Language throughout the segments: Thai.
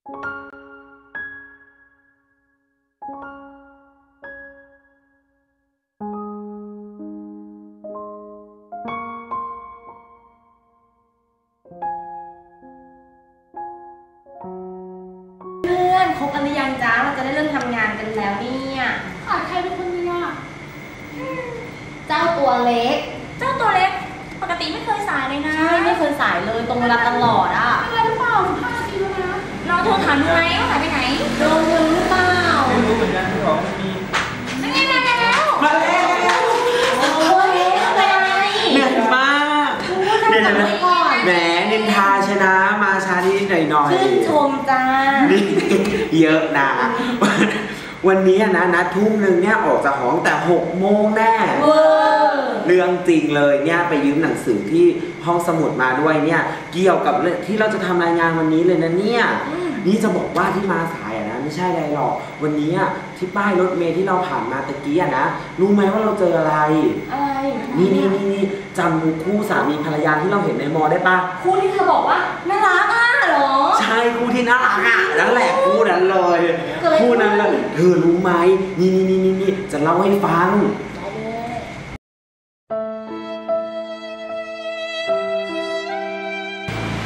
เพื่อนคบกันหรือยังจ้าเราจะได้เริ่มทำงานกันแล้วเนี่ยขาดใครเป็นคนนี้อะเจ้าตัวเล็ก เจ้าตัวเล็ก ปกติไม่เคยสายเลยนะ ใช่ไม่เคยสายเลยตรงเวลาตลอดอะาโทรถามดูไหมว่าหายไปไหนโดนเงินหรือเปล่าไม่รู้เหมือนกันที่บอกว่ามีนั่นไงมาแล้วมาแล้วโอ้ยเป็นอะไรเหนื่อยมากเดี๋ยวนะแหมนินทาชนะมาช้านิดหน่อยหน่อยชื่นชมจ้านี่เยอะนะวันนี้นะนัดทุ่มหนึ่งเนี่ยออกจากห้องแต่หกโมงแน่เวอร์เรื่องจริงเลยเนี่ยไปยืมหนังสือที่ห้องสมุดมาด้วยเนี่ยเกี่ยวกับเรื่องที่เราจะทำรายงานวันนี้เลยนะเนี่ย นี่จะบอกว่าที่มาสายอะนะไม่ใช่อะไรหรอก วันนี้อะที่ป้ายรถเมล์ที่เราผ่านมาตะกี้อะนะรู้ไหมว่าเราเจออะไร อะไรนี่นี่นี่นี่จำคู่สามีภรรยาที่เราเห็นในมอได้ปะคู่ที่เธอบอกว่าน่ารักอะเหรอ ใช่คู่ที่น่ารักอะนั่นแหละคู่นั้นเลยเกิดอะไรขึ้นคู่นั้นเลยเธอรู้ไหมนี่นี่นี่นี่นี่จะเล่าให้ฟังได้เลย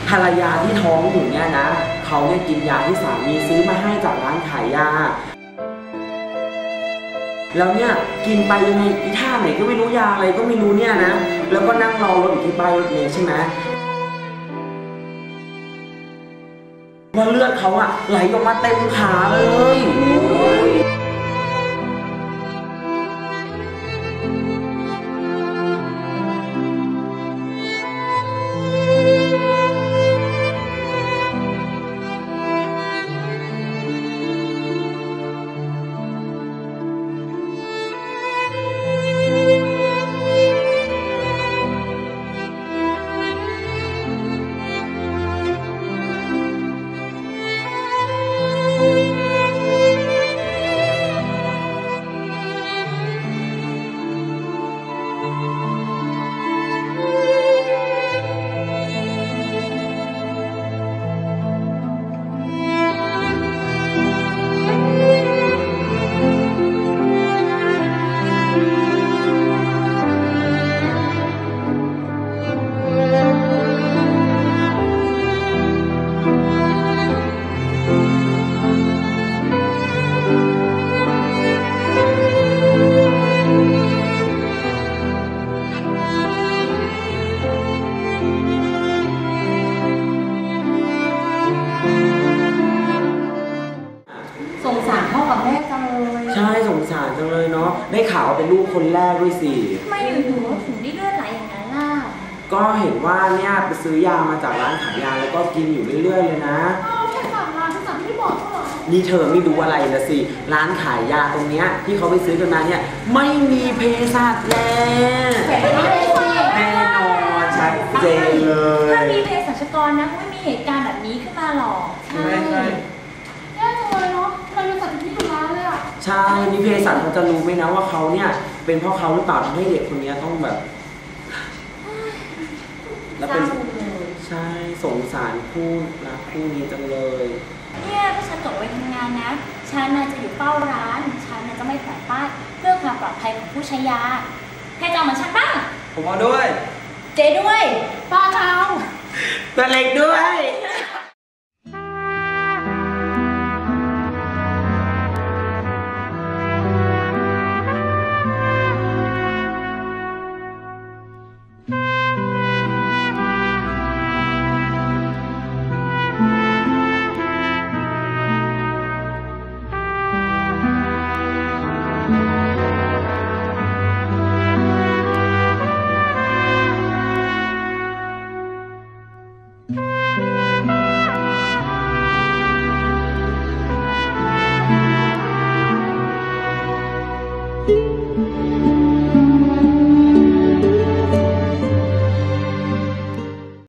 ภรรยาที่ท้องอยู่เนี่ยนะ เขาเนี่ยกินยาที่สามีซื้อมาให้จากร้านขายยา แล้วเนี่ยกินไปยังไงอีท่าไหนก็ไม่รู้ยาอะไรก็ไม่รู้เนี่ยนะ แล้วก็นั่งรอรถอยู่ที่ป้ายรถเมล์ใช่ไหมว่าเลือดเขาอะไหลออกมาเต็มขาเลย จังเลยเนาะ ได้ข่าวว่าเป็นลูกคนแรกด้วยสิ ทำไมอยู่ๆถึงได้เลือดไหลอย่างนั้นล่ะก็เห็นว่าเนี่ยไปซื้อยามาจากร้านขายยาแล้วก็กินอยู่เรื่อยๆเลยนะ อ้าวแค่สั่งมาที่สั่งไม่ได้บอกเขาเหรอนี่เธอไม่รู้อะไรละสิ ร้านขายยาตรงเนี้ยที่เขาไปซื้อกันมาเนี่ยไม่มีเภสัชแล้วแฝงไม่ได้สิแน่นอนชัดเจนเลถ้าย มีเภสัชกรนะคงไม่มีเหตุการณ์แบบนี้ขึ้นมาหรอก ใช่ ใช่นี่เภสัชเขาจะรู้ไหมนะว่าเขาเนี่ย เป็นเพราะเขาหรือเปล่าทำให้เด็กคนเนี้ยต้องแบบ แล้วเป็นเศร้าเลยใช่สงสารคู่รักคู่นี้จังเลย เนี่ยถ้าฉันจบไปทำงานนะ ฉันน่ะจะอยู่เฝ้าร้าน ฉันน่ะจะไม่แขวนป้ายเพื่อความปลอดภัยของผู้ใช้ยาใครจะเอาเหมือนฉันบ้าง ผมเอาด้วย เจ๊ด้วย ป้าเจ้าตัวเล็กด้วยเ